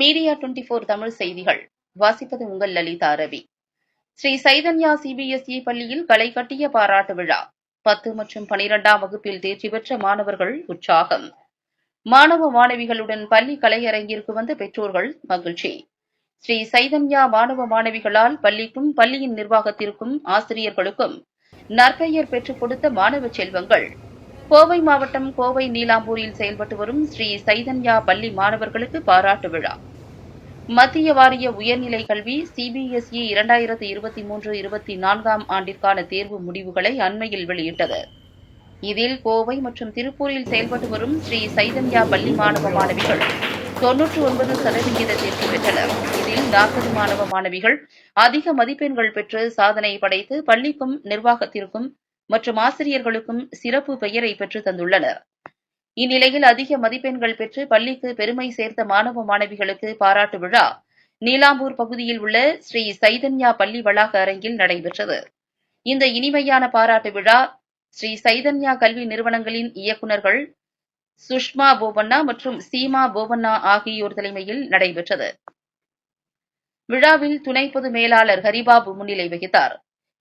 Media twenty four Tamil செய்திகள். வாசிப்பது உங்கள் லலிதா ரவி. ஸ்ரீ சைதன்யா சிபிஎஸ்இ பள்ளியில் களை கட்டிய பாராட்டு விழா. பத்து மற்றும் பனிரெண்டாம் வகுப்பில் தேர்ச்சி பெற்ற மாணவர்கள் உற்சாகம். மாணவ மாணவிகளுடன் பள்ளி கலையரங்கிற்கு வந்த பெற்றோர்கள் மகிழ்ச்சி. ஸ்ரீ சைதன்யா மாணவ மாணவிகளால் பள்ளிக்கும் பள்ளியின் நிர்வாகத்திற்கும் ஆசிரியர்களுக்கும் நற்பெயர் பெற்றுக் கொடுத்த மாணவ செல்வங்கள். கோவை மாவட்டம் கோவை நீலாம்பூரில் செயல்பட்டு வரும் ஸ்ரீ சைதன்யா பள்ளி மாணவர்களுக்கு பாராட்டு விழா. மத்திய வாரிய உயர்நிலை கல்வி சிபிஎஸ்இ இரண்டாயிரத்து இருபத்தி மூன்று இருபத்தி நான்காம் ஆண்டிற்கான தேர்வு முடிவுகளை அண்மையில் வெளியிட்டது. இதில் கோவை மற்றும் திருப்பூரில் செயல்பட்டு வரும் ஸ்ரீ சைதன்யா பள்ளி மாணவ மாணவிகள் தொன்னூற்று ஒன்பது சதவிகித தேர்ச்சி பெற்றனர். இதில் நாற்பது மாணவ மாணவிகள் அதிக மதிப்பெண்கள் பெற்று சாதனை படைத்து பள்ளிக்கும் நிர்வாகத்திற்கும் மற்றும் ஆசிரியர்களுக்கும் சிறப்பு பெயரை பெற்று தந்துள்ளனர். இந்நிலையில் அதிக மதிப்பெண்கள் பெற்று பள்ளிக்கு பெருமை சேர்த்த மாணவ மாணவிகளுக்கு பாராட்டு விழா நீலாம்பூர் பகுதியில் உள்ள ஸ்ரீ சைதன்யா பள்ளி வளாக அரங்கில் நடைபெற்றது. இந்த இனிமையான பாராட்டு விழா ஸ்ரீ சைதன்யா கல்வி நிறுவனங்களின் இயக்குநர்கள் சுஷ்மா போபண்ணா மற்றும் சீமா போபண்ணா ஆகியோர் தலைமையில் நடைபெற்றது. விழாவில் துணை பொது மேலாளர் ஹரிபாபு முன்னிலை வகித்தார்.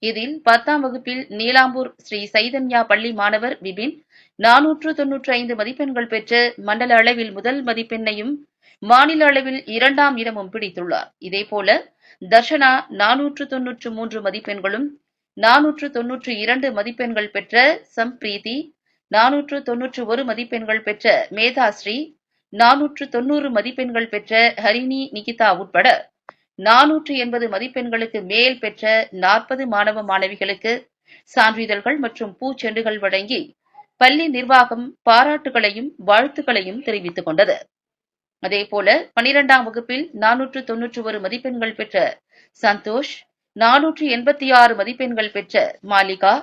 இதில் பத்தாம் வகுப்பில் நீலாம்பூர் ஸ்ரீ சைதன்யா பள்ளி மாணவர் விபின். நானூற்று தொன்னூற்றி ஐந்து மதிப்பெண்கள் பெற்று மண்டல அளவில் முதல் மதிப்பெண்ணையும் மாநில அளவில் இரண்டாம் இடமும் பிடித்துள்ளார். இதேபோல தர்ஷனா நானூற்று தொன்னூற்று மூன்று மதிப்பெண்களும் நானூற்று தொன்னூற்று இரண்டு மதிப்பெண்கள் பெற்ற சம்பிரீதி நானூற்று தொன்னூற்று ஒரு மதிப்பெண்கள் பெற்ற மேதாஸ்ரீ நானூற்று தொன்னூறு மதிப்பெண்கள் பெற்ற ஹரிணி நிகிதா உட்பட நானூற்று எண்பது மதிப்பெண்களுக்கு மேல் பெற்ற நாற்பது மாணவ மாணவிகளுக்கு சான்றிதழ்கள் மற்றும் பூச்செண்டுகள் வழங்கி பள்ளி நிர்வாகம் பாராட்டுகளையும் வாழ்த்துக்களையும் தெரிவித்துக் கொண்டது. அதேபோல பனிரெண்டாம் வகுப்பில் நானூற்று தொன்னூற்று ஒரு மதிப்பெண்கள் பெற்ற சந்தோஷ் நானூற்று எண்பத்தி ஆறு மதிப்பெண்கள் பெற்ற மாலிகா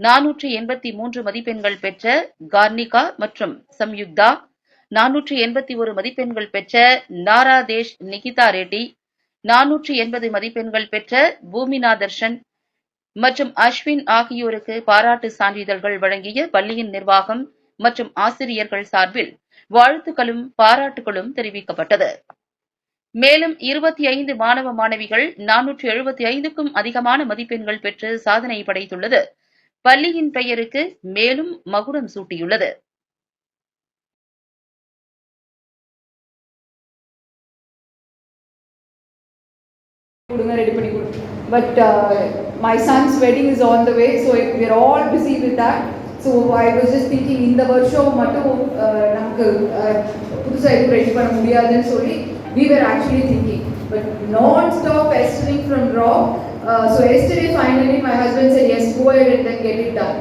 நானூற்று எண்பத்தி மூன்று மதிப்பெண்கள் பெற்ற கார்னிகா மற்றும் சம்யுக்தா நானூற்று எண்பத்தி ஒரு மதிப்பெண்கள் பெற்ற நாராதேஷ் நிகிதா ரெட்டி நானூற்று எண்பது மதிப்பெண்கள் பெற்ற பூமிநாதர்ஷன் மற்றும் அஸ்வின் ஆகியோருக்கு பாராட்டு சான்றிதழ்கள் வழங்கிய பள்ளியின் நிர்வாகம் மற்றும் ஆசிரியர்கள் சார்பில் வாழ்த்துக்களும் பாராட்டுகளும் தெரிவிக்கப்பட்டது. மேலும் இருபத்தி ஐந்து மாணவ மாணவிகள் நானூற்று எழுபத்தி ஐந்துக்கும் அதிகமான மதிப்பெண்கள் பெற்று சாதனை படைத்துள்ளது. பள்ளியின் பெயருக்கு மேலும் மகுடம் சூட்டியுள்ளது. கொடுங்க ரெடி பண்ணி கொடுங்க but my son's wedding is on the way so we're all busy with that so I was just thinking இந்த வருஷம் மட்டும் uh, நமக்கு புதுசாக எதுவும் ரெடி பண்ண முடியாதுன்னு சொல்லி we were actually thinking but non-stop pestering from raw uh, so yesterday finally my husband said yes go ahead and then get it done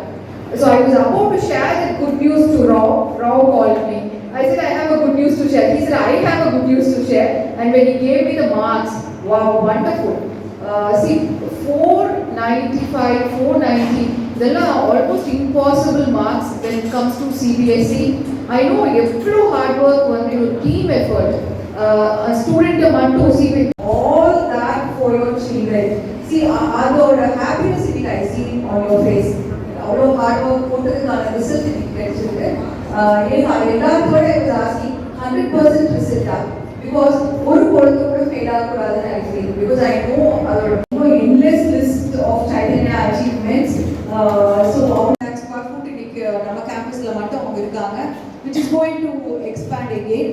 so I was about to share that good news to Raw. Raw called me. I said, I have a good news to share. He said, I have a good news to share. And when he gave me the marks, wow, wonderful. Uh, see, 495, 490, இதெல்லாம் almost impossible marks when it comes to CBSE. I know எவ்வளோ hard work வந்து ஒரு team effort. Uh, a student மட்டும் see with all that for your children. See, அ- அதோட happiness இன்னைக்கு I see on your face. அவ்வளோ hard work போட்டதுக்கான result இன்னைக்கு கிடைச்சிருக்கு ஆஹ் எனக்கு அது எல்லாத்தோட எனக்கு ஆஸ்கி ஹண்ட்ரட் பர்சன்ட் ரிசல்ட்டா Because ஒரு பொழுது கூட fail ஆகக்கூடாதுன்னு I feel because I know அதோட ரொம்ப endless list of Chaitanya achievements so அவங்க இன்னைக்கு நம்ம கேம்பஸில் மட்டும் அவங்க இருக்காங்க. Which is going to expand again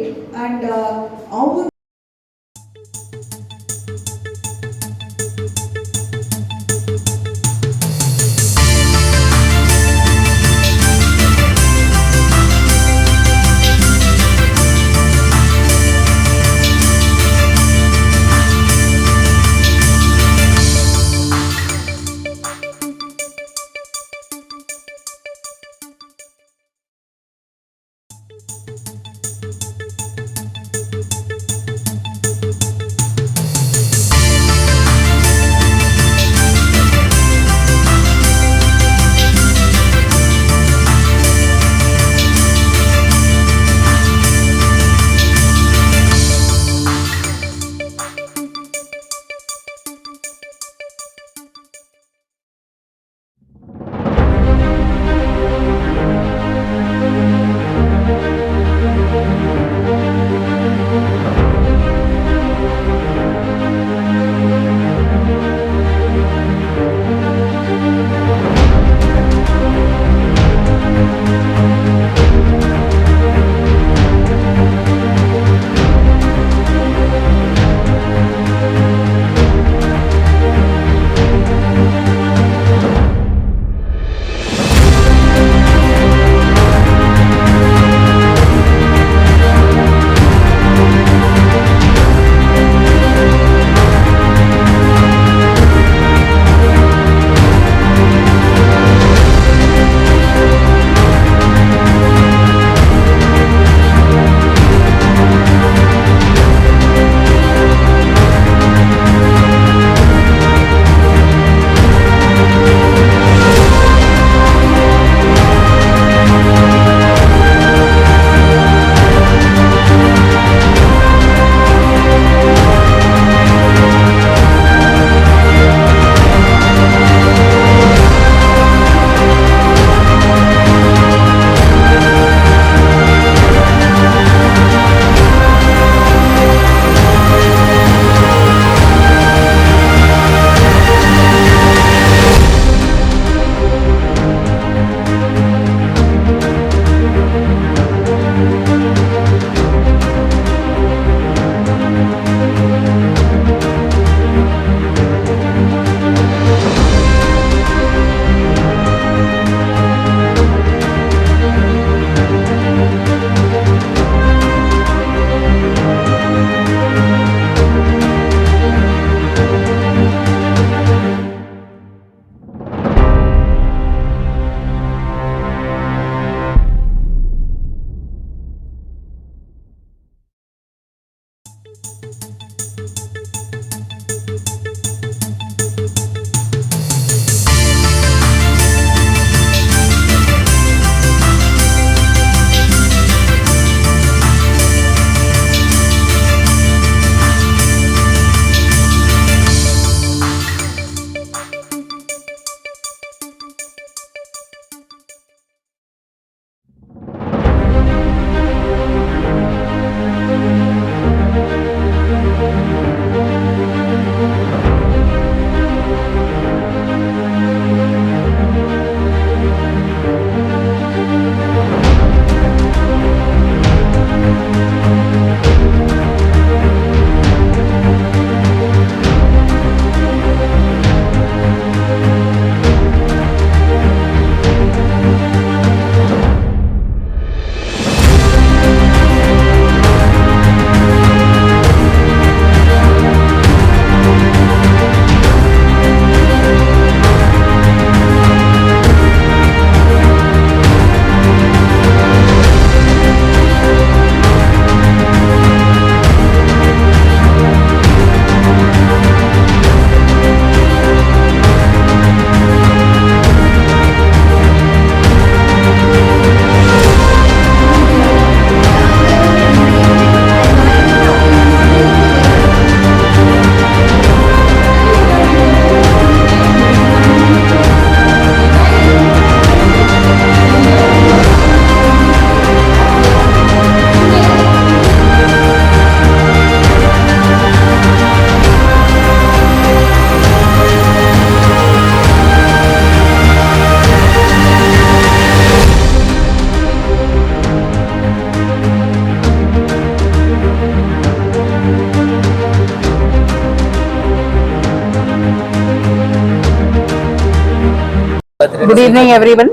Good evening, everyone.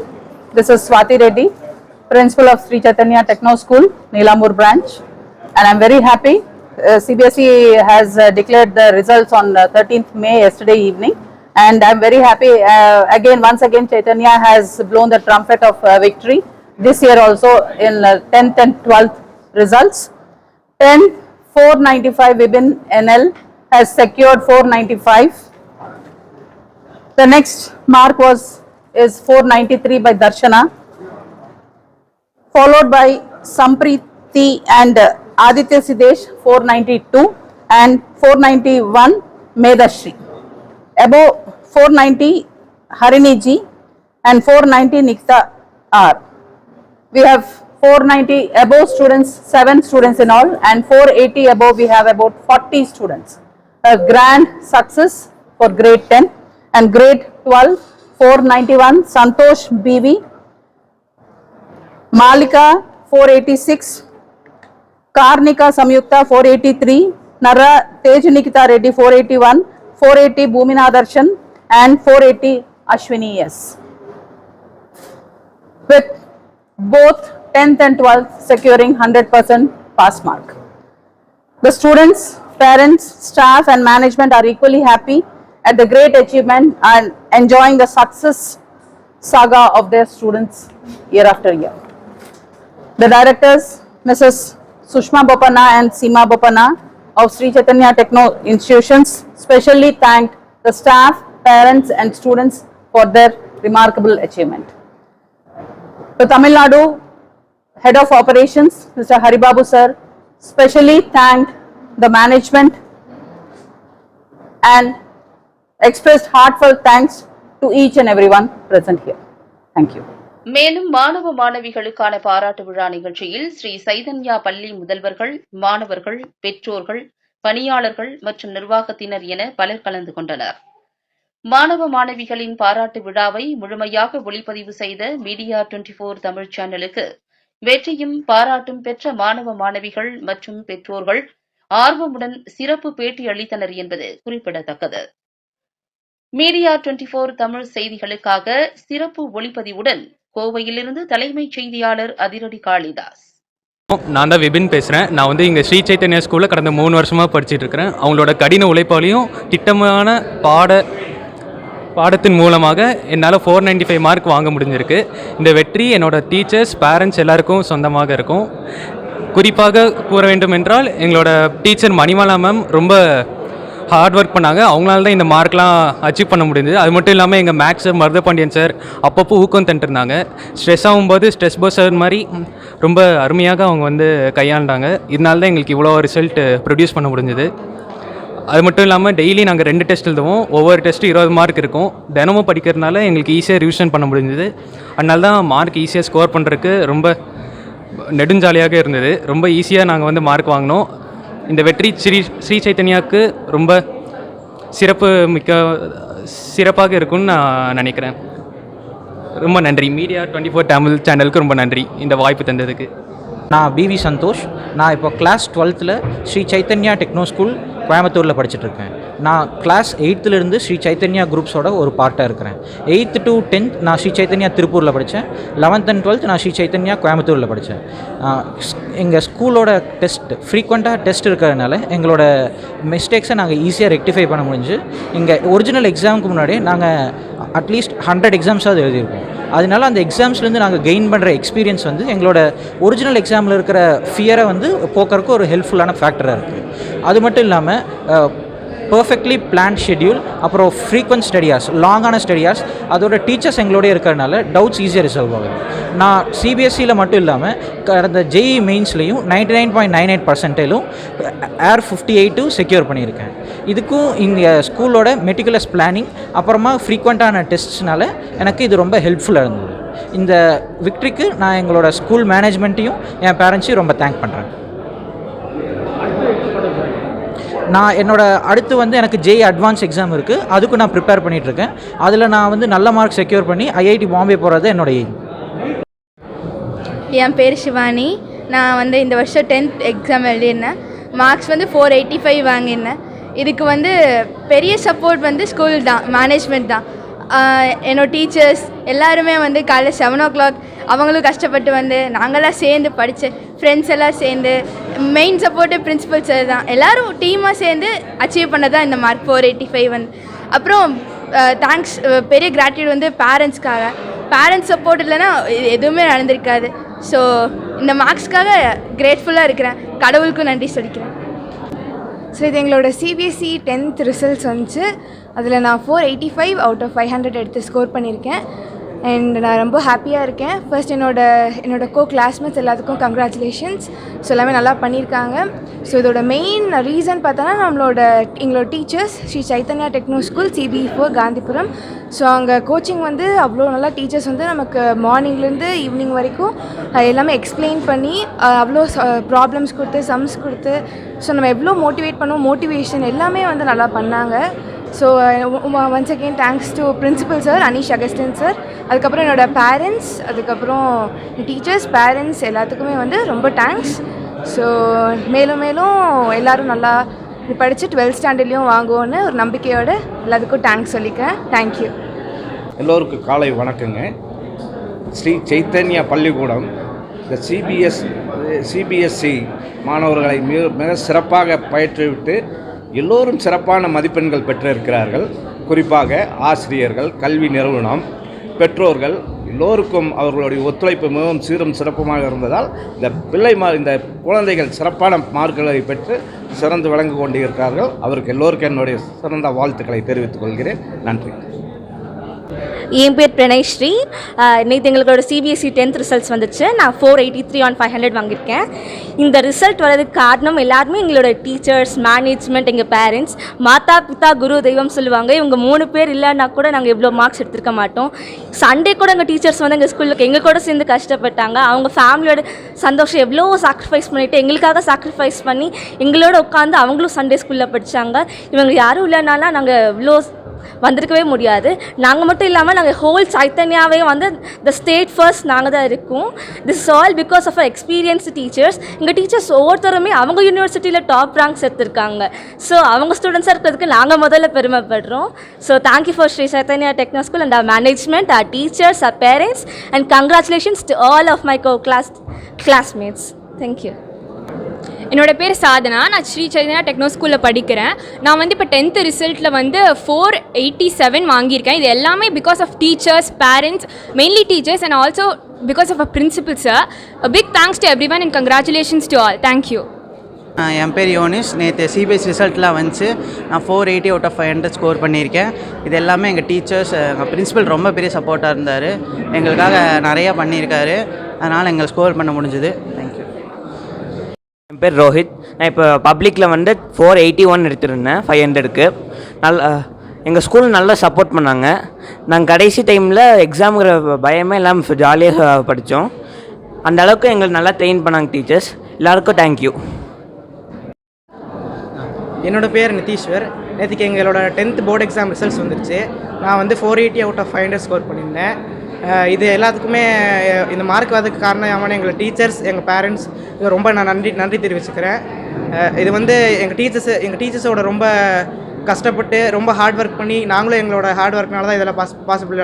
This is Swati Reddy, Principal of Sri Chaitanya Techno School, Nilamur branch. And I'm very happy. Uh, CBSE has uh, declared the results on uh, 13th May yesterday evening. And I'm very happy. Uh, again, once again, Chaitanya has blown the trumpet of uh, victory. This year also in uh, 10th and 12th results. 10, 495 Vibin NL has secured 495. The next mark was is 493 by Darshana, followed by Sampriti and Aditya Sidesh 492 and 491 Medashri. Above 490 Harini Ji and 490 Nikta R. We have 490 above students, 7 students in all, and 480 above, we have about 40 students. A grand success for grade 10 and grade 12, 491 Santosh BV Malika 486 Karnika Samyukta 483 Nara Tej Nikita 481 480 Bhuminadarshan and 480 Ashwini S. With both 10th and 12th securing 100% pass mark. The students, parents, staff and management are equally happy at the great achievement and enjoying the success saga of their students year after year. The directors, Mrs. Sushma Bopana and Seema Bopana of Sri Chaitanya Techno Institutions specially thanked the staff, parents and students for their remarkable achievement. The Tamil Nadu Head of Operations, Mr. Haribabu sir, specially thanked the management and expressed heartfelt thanks to each and everyone present here. Thank you. மேலும் மாணவ மாணவிகளுக்கான பாராட்டு விழா நிகழ்ச்சியில் ஸ்ரீ சைதன்யா பள்ளி முதல்வர்கள் மாணவர்கள் பெற்றோர்கள் பணியாளர்கள் மற்றும் நிர்வாகத்தினர் என பலர் கலந்து கொண்டனர் மாணவ மாணவிகளின் பாராட்டு விழாவை முழுமையாக ஒளிப்பதிவு செய்த மீடியா டுவெண்டி போர் தமிழ் சேனலுக்கு வெற்றியும் பாராட்டும் பெற்ற மாணவ மாணவிகள் மற்றும் பெற்றோர்கள் ஆர்வமுடன் சிறப்பு பேட்டி அளித்தனர் என்பது குறிப்பிடத்தக்கது மீடியா டுவெண்டி போர் தமிழ் செய்திகளுக்காக சிறப்பு ஒளிப்பதிவுடன் கோவையிலிருந்து தலைமைச் செய்தியாளர் அதிரடி காளிதாஸ். நான் தான் விபின் பேசுகிறேன் நான் வந்து இங்கே ஸ்ரீ சைத்தன்யா ஸ்கூலில் கடந்த மூணு வருஷமாக படிச்சுட்டு இருக்கிறேன். அவங்களோட கடின உழைப்பாலையும் திட்டமான பாட பாடத்தின் மூலமாக என்னால் ஃபோர் நைன்டி ஃபைவ் மார்க் வாங்க முடிஞ்சிருக்கு. இந்த வெற்றி என்னோட டீச்சர்ஸ் பேரண்ட்ஸ் எல்லாருக்கும் சொந்தமாக இருக்கும். குறிப்பாக கூற வேண்டும் என்றால் எங்களோட டீச்சர் மணிமாலா மேம் ரொம்ப ஹார்ட் ஒர்க் பண்ணாங்க. அவங்களால தான் இந்த மார்க்லாம் அச்சீவ் பண்ண முடிஞ்சது. அது மட்டும் இல்லாமல் எங்கள் மேக்ஸ் சார் மருதபாண்டியன் சார் அப்பப்போ ஊக்கம் தந்துட்டுருந்தாங்க ஸ்ட்ரெஸ் ஆகும்போது ஸ்ட்ரெஸ் பஸ் மாதிரி ரொம்ப அருமையாக அவங்க வந்து கையாண்டாங்க. இதனால தான் எங்களுக்கு இவ்வளோ ரிசல்ட் ப்ரொடியூஸ் பண்ண முடிஞ்சது. அது மட்டும் இல்லாமல் டெய்லி நாங்கள் ரெண்டு டெஸ்ட் எழுதுவோம். ஒவ்வொரு டெஸ்ட்டு இருபது மார்க் இருக்கும். தினமும் படிக்கிறதுனால எங்களுக்கு ஈஸியாக ரிவிஷன் பண்ண முடிஞ்சது. அதனால தான் மார்க் ஈஸியாக ஸ்கோர் பண்ணுறதுக்கு ரொம்ப நெடுஞ்சாலியாக இருந்தது. ரொம்ப ஈஸியாக நாங்கள் வந்து மார்க் வாங்கினோம். இந்த வெற்றி ஸ்ரீ ஸ்ரீ சைத்தன்யாவுக்கு ரொம்ப சிறப்பு மிக்க சிறப்பாக இருக்கும்னு நான் நினைக்கிறேன். ரொம்ப நன்றி. மீடியா டுவெண்ட்டி ஃபோர் தமிழ் சேனலுக்கு ரொம்ப நன்றி இந்த வாய்ப்பு தந்ததுக்கு. நான் பிவி சந்தோஷ். நான் இப்போ கிளாஸ் டுவெல்த்தில் ஸ்ரீ சைத்தன்யா டெக்னோ ஸ்கூல் கோயம்புத்தூரில் படிச்சுட்ருக்கேன் நான் கிளாஸ் எயித்துலேருந்து ஸ்ரீ சைத்தன்யா குரூப்ஸோட ஒரு பார்ட்டாக இருக்கிறேன். எயித்து டு டென்த் நான் ஸ்ரீ சைத்தன்யா திருப்பூரில் படித்தேன் லெவன்த் அண்ட் டுவெல்த் நான் ஸ்ரீ சைத்தன்யா கோயம்புத்தூரில் படித்தேன் எங்கள் ஸ்கூலோட டெஸ்ட் ஃப்ரீக்வெண்ட்டாக டெஸ்ட் இருக்கிறதுனால எங்களோட மிஸ்டேக்ஸை நாங்கள் ஈஸியாக ரெக்டிஃபை பண்ண முடிஞ்சு இங்கே ஒரிஜினல் எக்ஸாமுக்கு முன்னாடி நாங்கள் அட்லீஸ்ட் ஹண்ட்ரட் எக்ஸாம்ஸாவது எழுதியிருக்கோம் அதனால அந்த எக்ஸாம்ஸ்லேருந்து நாங்கள் கெயின் பண்ணுற எக்ஸ்பீரியன்ஸ் வந்து எங்களோட ஒரிஜினல் எக்ஸாமில் இருக்கிற ஃபியரை வந்து போக்குறதுக்கு ஒரு ஹெல்ப்ஃபுல்லான ஃபேக்டராக இருக்குது அது மட்டும் இல்லாமல் பர்ஃபெக்ட்லி பிளான் ஷெட்யூல் அப்புறம் ஃப்ரீக்வன்ட் ஸ்டடியாஸ் லாங்கான ஸ்டடியாஸ் அதோட டீச்சர்ஸ் எங்களோடய இருக்கிறதுனால டவுட்ஸ் ஈஸியாக ரிசால்வ் ஆகுது. நான் சிபிஎஸ்சியில் மட்டும் இல்லாமல் கடந்த JEE மெயின்ஸ்லேயும் ninety nine point nine eight பர்சன்டேலும் ஏர் ஃபிஃப்டி எயிட்டும் செக்யூர் பண்ணியிருக்கேன். இதுக்கும் இங்கே ஸ்கூலோட மெட்டிகுலஸ் பிளானிங் அப்புறமா ஃப்ரீக்வெண்ட்டான டெஸ்ட்ஸ்னால எனக்கு இது ரொம்ப ஹெல்ப்ஃபுல்லாக இருந்தது. இந்த விக்ட்ரிக்கு நான் எங்களோட ஸ்கூல் மேனேஜ்மெண்ட்டையும் என் பேரண்ட்ஸையும் ரொம்ப தேங்க் பண்ணுறேன் நான் என்னோட அடுத்து வந்து எனக்கு ஜே அட்வான்ஸ் எக்ஸாம் இருக்குது அதுக்கும் நான் ப்ரிப்பேர் பண்ணிகிட்ருக்கேன் அதில் நான் வந்து நல்ல மார்க் செக்யூர் பண்ணி ஐஐடி பாம்பே போகிறது என்னோட எய்ம் என் பேர் சிவானி நான் வந்து இந்த வருஷம் டென்த் எக்ஸாம் எழுதியிருந்தேன். மார்க்ஸ் வந்து ஃபோர் எயிட்டி ஃபைவ் வாங்கியிருந்தேன். இதுக்கு வந்து பெரிய சப்போர்ட் வந்து ஸ்கூல் தான் மேனேஜ்மெண்ட் தான். என்னோட டீச்சர்ஸ் எல்லாருமே வந்து காலைல செவன் ஓ கிளாக் அவங்களும் கஷ்டப்பட்டு வந்து நாங்களாம் சேர்ந்து படித்தேன் ஃப்ரெண்ட்ஸ் எல்லாம் சேர்ந்து மெயின் சப்போர்ட்டு பிரின்சிபல் சார் தான். எல்லோரும் டீமாக சேர்ந்து அச்சீவ் பண்ணதான் இந்த மார்க் ஃபோர் எயிட்டி ஃபைவ் வந்து. அப்புறம் தேங்க்ஸ் பெரிய கிராட்டியூட் வந்து பேரண்ட்ஸ்க்காக பேரண்ட்ஸ் சப்போர்ட் இல்லைன்னா எதுவுமே நடந்திருக்காது. ஸோ இந்த மார்க்ஸ்க்காக கிரேட்ஃபுல்லாக இருக்கிறேன். கடவுளுக்கும் நன்றி சொல்லிக்கிறேன். ஸோ இது எங்களோட சிபிஎஸ்சி டென்த் ரிசல்ட்ஸ் வந்துச்சு. அதில் நான் four eighty five out of five hundred எடுத்து ஸ்கோர் பண்ணியிருக்கேன். அண்ட் நான் ரொம்ப ஹாப்பியாக இருக்கேன். ஃபர்ஸ்ட் என்னோட என்னோட கோ கிளாஸ்மேட்ஸ் எல்லாத்துக்கும் கங்க்ராச்சுலேஷன்ஸ் ஸோ எல்லாமே நல்லா பண்ணியிருக்காங்க. ஸோ இதோட மெயின் ரீசன் பார்த்தோன்னா நம்மளோட எங்களோட teachers Shri Chaitanya Techno school CB four Gandhipuram. So அங்கே கோச்சிங் வந்து அவ்வளோ நல்லா டீச்சர்ஸ் வந்து நமக்கு மார்னிங்லேருந்து ஈவினிங் வரைக்கும் எல்லாமே எக்ஸ்பிளைன் பண்ணி அவ்வளோ ப்ராப்ளம்ஸ் கொடுத்து சம்ஸ் கொடுத்து ஸோ நம்ம எவ்வளோ மோட்டிவேட் பண்ணுவோம் மோட்டிவேஷன் எல்லாமே வந்து நல்லா பண்ணாங்க. So once again thanks to principal sir Aneesh Augustine sir அதுக்கப்புறம் என்னோடய பேரண்ட்ஸ் அதுக்கப்புறம் டீச்சர்ஸ் பேரண்ட்ஸ் எல்லாத்துக்குமே வந்து ரொம்ப தேங்க்ஸ் ஸோ மேலும் மேலும் எல்லோரும் நல்லா படித்து டுவெல்த் ஸ்டாண்டர்ட்லேயும் வாங்குவோன்னு ஒரு நம்பிக்கையோட எல்லாத்துக்கும் தேங்க்ஸ் சொல்லிக்கிறேன். தேங்க்யூ எல்லோருக்கும் காலை வணக்கங்க. ஸ்ரீ சைத்தன்யா பள்ளிக்கூடம் இந்த சிபிஎஸ் சிபிஎஸ்சி மாணவர்களை மிக மிக சிறப்பாக பயிற்றுவிட்டு எல்லோரும் சிறப்பான மதிப்பெண்கள் பெற்றிருக்கிறார்கள். குறிப்பாக ஆசிரியர்கள் கல்வி நிறுவனம் பெற்றோர்கள் எல்லோருக்கும் அவர்களுடைய ஒத்துழைப்பு மிகவும் சீரும் சிறப்புமாக இருந்ததால் இந்த பிள்ளை மா இந்த குழந்தைகள் சிறப்பான மார்க்குகளை பெற்று சிறந்து விளங்கி கொண்டிருக்கிறார்கள். அவருக்கு எல்லோருக்கும் என்னுடைய சிறந்த வாழ்த்துக்களை தெரிவித்துக் கொள்கிறேன். நன்றி. என் பேர் பிரணயஸ்ரீ நேற்று எங்களோட சிபிஎஸ்சி டென்த் ரிசல்ட்ஸ் வந்துச்சு. நான் four eighty three on five hundred வாங்கியிருக்கேன். இந்த ரிசல்ட் வரதுக்கு காரணம் எல்லாருமே எங்களோட டீச்சர்ஸ் மேனேஜ்மெண்ட் எங்கள் பேரண்ட்ஸ் மாதா பிதா குரு தெய்வம் சொல்லுவாங்க. இவங்க மூணு பேர் இல்லைன்னா கூட நாங்கள் இவ்வளோ மார்க்ஸ் எடுத்திருக்க மாட்டோம். சண்டே கூட எங்கள் டீச்சர்ஸ் வந்து எங்கள் ஸ்கூலுக்கு எங்கள் கூட சேர்ந்து கஷ்டப்பட்டாங்க. அவங்க ஃபேமிலியோட சந்தோஷம் எவ்வளோ சாக்ரிஃபைஸ் பண்ணிவிட்டு எங்களுக்காக சாக்ரிஃபைஸ் பண்ணி எங்களோட உட்காந்து அவங்களும் சண்டே ஸ்கூலில் படித்தாங்க இவங்க யாரும் இல்லைனாலாம் நாங்கள் இவ்வளோ வந்திருக்கவே முடியாது. நாங்கள் மட்டும் இல்லாமல் நாங்கள் ஹோல் சைத்தன்யாவே வந்து த ஸ்டேட் ஃபர்ஸ்ட் நாங்கள் தான் இருக்கோம். This is all because of experience teachers எங்கள் டீச்சர்ஸ் ஒவ்வொருத்தருமே அவங்க யூனிவர்சிட்டியில் டாப் ரேங்க்ஸ் எடுத்திருக்காங்க. ஸோ அவங்க ஸ்டூடெண்ட்ஸாக இருக்கிறதுக்கு நாங்கள் முதல்ல பெருமைப்படுறோம். So thank you for Shri Chaitanya Techno school and our management our teachers our parents and congratulations to all of my co class classmates thank you என்னோட பேர் சாதனா. நான் ஸ்ரீ சைதன்யா டெக்னோ ஸ்கூலில் படிக்கிறேன். நான் வந்து இப்போ டென்த்து ரிசல்ட்டில் வந்து ஃபோர் எயிட்டி செவன் வாங்கியிருக்கேன். இது எல்லாமே because of teachers parents mainly teachers and also because of a principal sir big thanks to everyone and congratulations to all thank you என் பேர் யோனிஷ். நேற்று சிபிஎஸ் ரிசல்ட்லாம் வந்துச்சு. நான் four eighty out of five hundred score பண்ணியிருக்கேன். இது எல்லாமே எங்கள் teachers எங்கள் பிரின்சிபல் ரொம்ப பெரிய சப்போர்ட்டாக இருந்தார். எங்களுக்காக நிறையா பண்ணியிருக்காரு. அதனால் எங்களை ஸ்கோர் பண்ண முடிஞ்சுது. தேங்க்யூ என் பேர் ரோஹித். நான் இப்போ பப்ளிக்கில் வந்து ஃபோர் எயிட்டி ஒன் எடுத்திருந்தேன் ஃபைவ் ஹண்ட்ரடுக்கு நல்ல எங்கள் ஸ்கூல் நல்லா சப்போர்ட் பண்ணாங்க. நாங்கள் கடைசி டைமில் எக்ஸாமுங்கிற பயமே இல்லாமல் ஜாலியாக படித்தோம் அந்த அளவுக்கு எங்களை நல்லா ட்ரெயின் பண்ணாங்க டீச்சர்ஸ் எல்லாருக்கும் தேங்க்யூ என்னோட பேர் நிதீஸ்வர் நேற்றுக்கு எங்களோட டென்த் போர்டு எக்ஸாம் ரிசல்ட்ஸ் வந்துருச்சு. நான் வந்து four eighty out of five hundred score பண்ணியிருந்தேன். இது எல்லாத்துக்குமே இந்த மார்க் வரதுக்கு காரணமான எங்கள் டீச்சர்ஸ் எங்கள் பேரண்ட்ஸ் ரொம்ப நான் நன்றி நன்றி தெரிவிச்சுக்கிறேன். இது வந்து எங்கள் டீச்சர்ஸ் எங்கள் டீச்சர்ஸோட ரொம்ப கஷ்டப்பட்டு ரொம்ப ஹார்ட் ஒர்க் பண்ணி நாங்களும் எங்களோட ஹார்ட் ஒர்க்னால தான் இதெல்லாம் பாஸ் பாசிபிள்